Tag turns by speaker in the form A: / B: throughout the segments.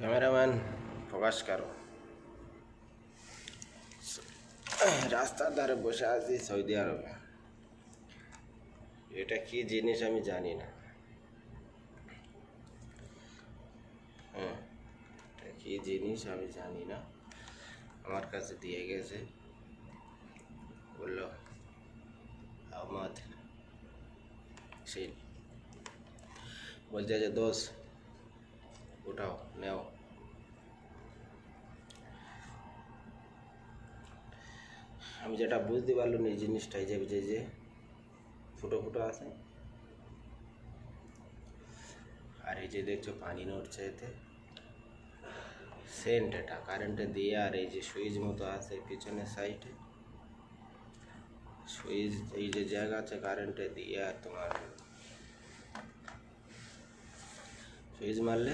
A: Cameraman focus করো। রাস্তার ধারে বসে আছি সৌদি আরবে। এটা কি জিনিস আমি জানি না। হ্যাঁ এটা কি জিনিস আমি জানি না। আমার কাছে দিয়ে গেছে। বলল, আহমদ, সেই বলছে যে দোষ উঠাও নেও আমি যেটা বুঝতে পারলাম এই জিনিসটাই যে যে যে ফুটো ফুটো আছে আর এই যে দেখছো পানি নড়ছে এতে সেন্ট এটা কারেন্টে দিয়ে আর এই যে সুইচ মতো আছে পিছনের সাইডে সুইচ এই যে জায়গা আছে কারেন্টে দিয়ে আর তোমার সুইচ মারলে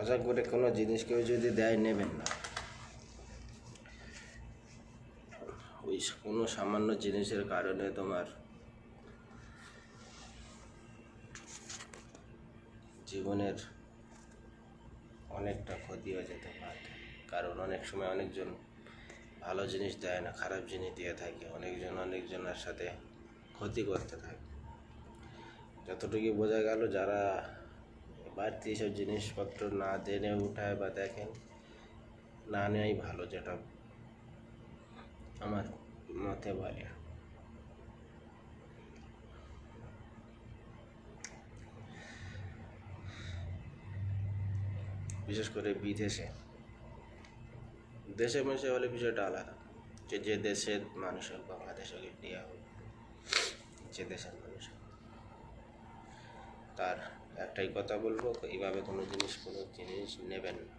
A: মজা করে কোনো জিনিস কেউ যদি দেয়, নেবেন না। ওই কোনো সামান্য জিনিসের কারণে তোমার জীবনের অনেকটা ক্ষতি হয়ে যেতে পারে। কারণ অনেক সময় অনেকজন ভালো জিনিস দেয় না, খারাপ জিনিস দিয়ে থাকে। অনেকজন অনেকজনের সাথে ক্ষতি করতে থাকে। যতটুকু বোঝা গেল, যারা বাড়তি এইসব জিনিসপত্র না জেনে উঠায় বা দেখেন, না নেওয়াই ভালো যেটা আমার মতে বলে। বিশেষ করে বিদেশে। দেশে মেশে হলে বিষয়টা আলাদা। যে যে দেশের মানুষ হোক বাংলাদেশ হোক, ইন্ডিয়া হোক, যে দেশের মানুষ হোক, তার একটাই কথা বলব এভাবে কোনো জিনিস কোনো জিনিস নেবেন না।